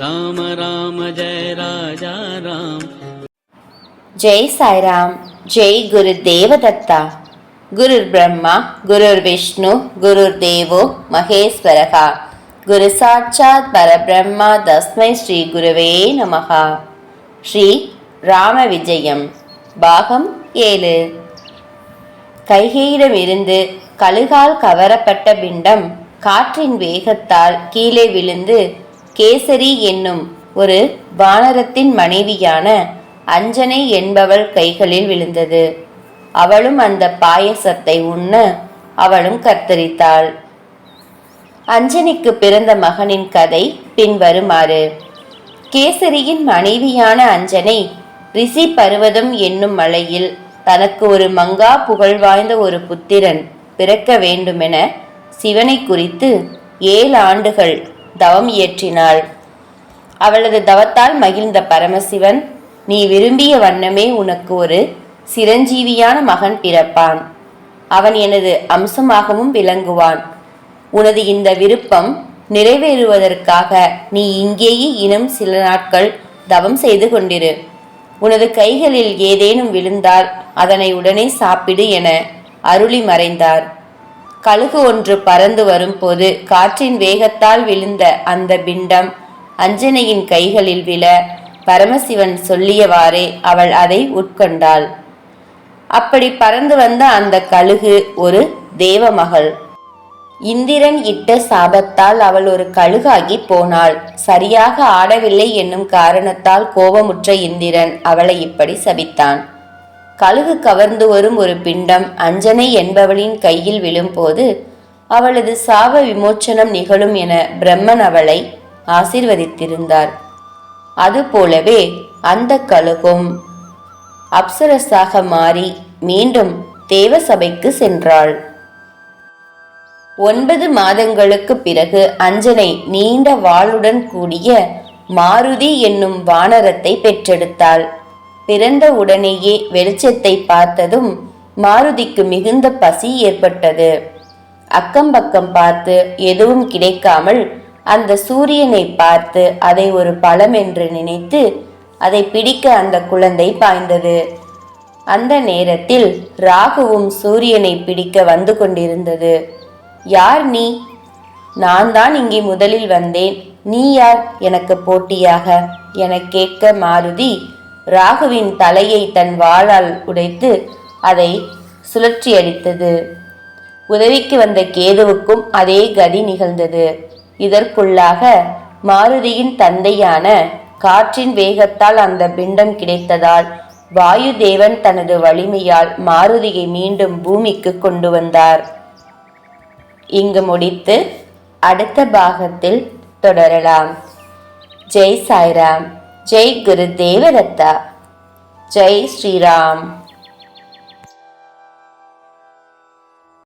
राम राम जय साई राम। जय गुरुदेव दत्ता गुरुर्ब्रह्मा गुरुर्विष्णु गुरुर्देवो महेश्वरः। गुरुसाक्षात् परब्रह्मा तस्मै श्रीगुरुवे नमः। श्री रामविजयं भागम् श्रीरामविजयं கைகேயிடமிருந்து கழுகால் கவரப்பட்ட பிண்டம் காற்றின் வேகத்தால் கீழே விழுந்து கேசரி என்னும் ஒரு வானரத்தின் மனைவியான அஞ்சனை என்பவள் கைகளில் விழுந்தது. அவளும் அந்த பாயசத்தை உண்ண அவளும் கத்தரித்தாள். அஞ்சனிக்கு பிறந்த மகனின் கதை பின்வருமாறு. கேசரியின் மனைவியான அஞ்சனை ரிஷி பருவதம் என்னும் மலையில் தனக்கு ஒரு மங்கா புகழ் வாய்ந்த ஒரு புத்திரன் பிறக்க வேண்டுமென சிவனை குறித்து ஏழு ஆண்டுகள் தவம் இயற்றினாள். அவளது தவத்தால் மகிழ்ந்த பரமசிவன் நீ விரும்பிய வண்ணமே உனக்கு ஒரு சிரஞ்சீவியான மகன் பிறப்பான். அவன் எனது அம்சமாகவும் விளங்குவான். உனது இந்த விருப்பம் நிறைவேறுவதற்காக நீ இங்கேயே இனம் சில நாட்கள் தவம் செய்து கொண்டிரு. உனது கைகளில் ஏதேனும் விழுந்தால் அதனை உடனே சாப்பிடு என அருளி மறைந்தார். கழுகு ஒன்று பறந்து வரும்போது காற்றின் வேகத்தால் விழுந்த அந்த பிண்டம் அஞ்சனையின் கைகளில் விழ பரமசிவன் சொல்லியவாறே அவள் அதை உட்கொண்டாள். அப்படி பறந்து வந்த அந்த கழுகு ஒரு தேவமகள் இந்திரன் இட்ட சாபத்தால் அவள் ஒரு கழுகாகி போனாள். சரியாக ஆடவில்லை என்னும் காரணத்தால் கோபமுற்ற இந்திரன் அவளை இப்படி சபித்தான். கழுகு கவர்ந்து வரும் ஒரு பிண்டம் அஞ்சனை என்பவளின் கையில் விழும்போது அவளது சாப விமோச்சனம் நிகழும் என பிரம்மன் அவளை ஆசிர்வதித்திருந்தார். அதுபோலவே அந்த கழுகும் அப்சரஸாக மாறி மீண்டும் தேவசபைக்கு சென்றாள். ஒன்பது மாதங்களுக்கு பிறகு அஞ்சனை நீண்ட வாளுடன் கூடிய மாருதி என்னும் வானரத்தை பெற்றெடுத்தாள். பிறந்த உடனேயே வெளிச்சத்தை பார்த்ததும் மாருதிக்கு மிகுந்த பசி ஏற்பட்டது. அக்கம் பக்கம் பார்த்து எதுவும் கிடைக்காமல் அந்த சூரியனை பார்த்து அதை ஒரு பழம் என்று நினைத்து அதை பிடிக்க அந்த குழந்தை பாய்ந்தது. அந்த நேரத்தில் ராகுவும் சூரியனை பிடிக்க வந்து கொண்டிருந்தது. யார் நீ? நான் தான் இங்கே முதலில் வந்தேன். நீ யார்? எனக்கு போட்டியாக. என கேட்க மாருதி ராகுவின் தலையை தன் வாளால் உடைத்து அதை சுழற்சி அடித்தது உதவிக்கு வந்த கேதுவுக்கும் அதே கதி நிகழ்ந்தது. இதற்குள்ளாக மாருதியின் தந்தையான காற்றின் வேகத்தால் அந்த பிண்டம் கிடைத்ததால் வாயுதேவன் தனது வலிமையால் மாருதியை மீண்டும் பூமிக்கு கொண்டு வந்தார். இங்கு முடித்து அடுத்த பாகத்தில் தொடரலாம். ஜெய் சாய்ராம். ஜெய் குரு தேவதத்தா ஜெய் ஸ்ரீராம்.